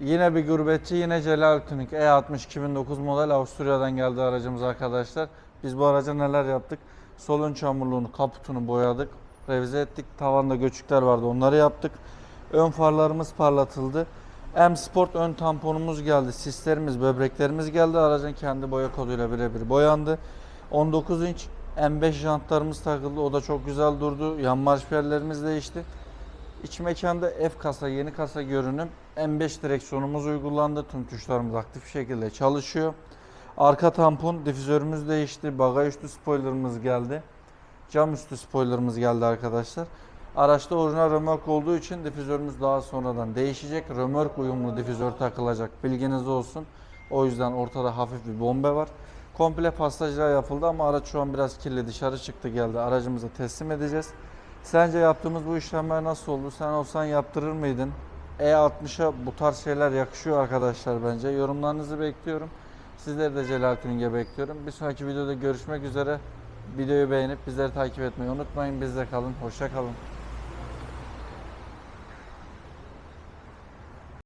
Yine bir gurbetçi, yine Celal Tuning E60 2009 model Avusturya'dan geldi aracımız arkadaşlar. Biz bu araca neler yaptık? Solun çamurluğunu, kaputunu boyadık, revize ettik. Tavanda göçükler vardı, onları yaptık. Ön farlarımız parlatıldı. M Sport ön tamponumuz geldi. Sislerimiz, böbreklerimiz geldi. Aracın kendi boya koduyla birebir boyandı. 19 inç M5 jantlarımız takıldı. O da çok güzel durdu. Yan marşpiyerlerimiz değişti. İç mekanda F kasa, yeni kasa görünüm. M5 direksiyonumuz uygulandı. Tüm tuşlarımız aktif şekilde çalışıyor. Arka tampon difüzörümüz değişti. Bagaj üstü spoilerımız geldi. Cam üstü spoilerımız geldi arkadaşlar. Araçta orijinal römork olduğu için difüzörümüz daha sonradan değişecek. Römork uyumlu difüzör takılacak. Bilginiz olsun. O yüzden ortada hafif bir bombe var. Komple pastacılar yapıldı ama araç şu an biraz kirli. Dışarı çıktı geldi. Aracımızı teslim edeceğiz. Sence yaptığımız bu işlemler nasıl oldu? Sen olsan yaptırır mıydın? E60'a bu tarz şeyler yakışıyor arkadaşlar bence. Yorumlarınızı bekliyorum. Sizleri de Celal Tuning'e bekliyorum. Bir sonraki videoda görüşmek üzere. Videoyu beğenip bizleri takip etmeyi unutmayın. Bizde kalın. Hoşça kalın.